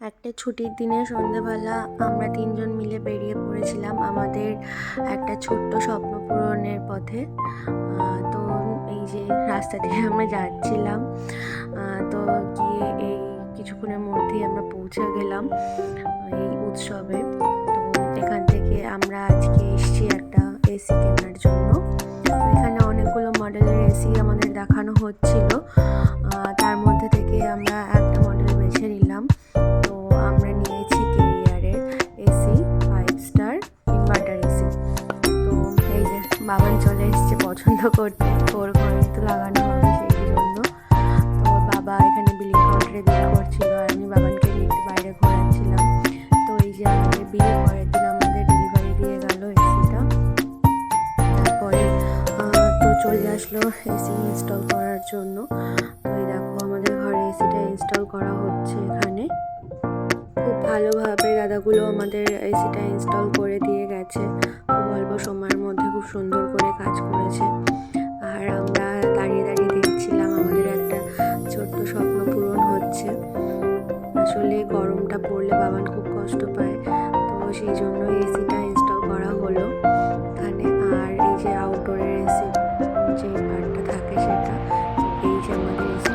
একটা ছুটির দিনে সন্ধেবেলা আমরা তিনজন মিলে বেরিয়ে পড়েছিলাম আমাদের একটা ছোট্ট স্বপ্ন পূরণের পথে। তো এই যে রাস্তা দিয়ে আমরা যাচ্ছিলাম তো গিয়ে এই কিছুক্ষণের মধ্যেই আমরা পৌঁছে গেলাম এই উৎসবে। তো এখান থেকে আমরা আজকে এসেছি একটা এসি কেনার জন্য। এখানে অনেকগুলো মডেলের এসি আমাদের দেখানো হচ্ছিল। বাবান চলে এসেছে পছন্দ করতে। ওর ঘরে তো লাগানো হবে সেই জন্য। তো বাবা এখানে বিলিং কাউন্টারে বিল করছিল আর আমি বাবানকে নিয়ে বাইরে ঘোরাচ্ছিলাম। তো এই যে আমাদের বিয়ের পরের দিন আমাদের ডেলিভারি দিয়ে গেল এসিটা তারপরে তো চলে আসলো এসি ইনস্টল করার জন্য। এই দেখো আমাদের ঘরে এসিটা ইনস্টল করা হচ্ছে এখানে। খুব ভালোভাবে দাদাগুলো আমাদের এসিটা ইনস্টল করে দিয়ে গেছে। কষ্ট পায়। তো সেই জন্য এসিটা ইনস্টল করা হলো। এখানে আর এই যে আউটডোরের এসি যে পার্টটা থাকে সেটা, এই যে আমাদের এসি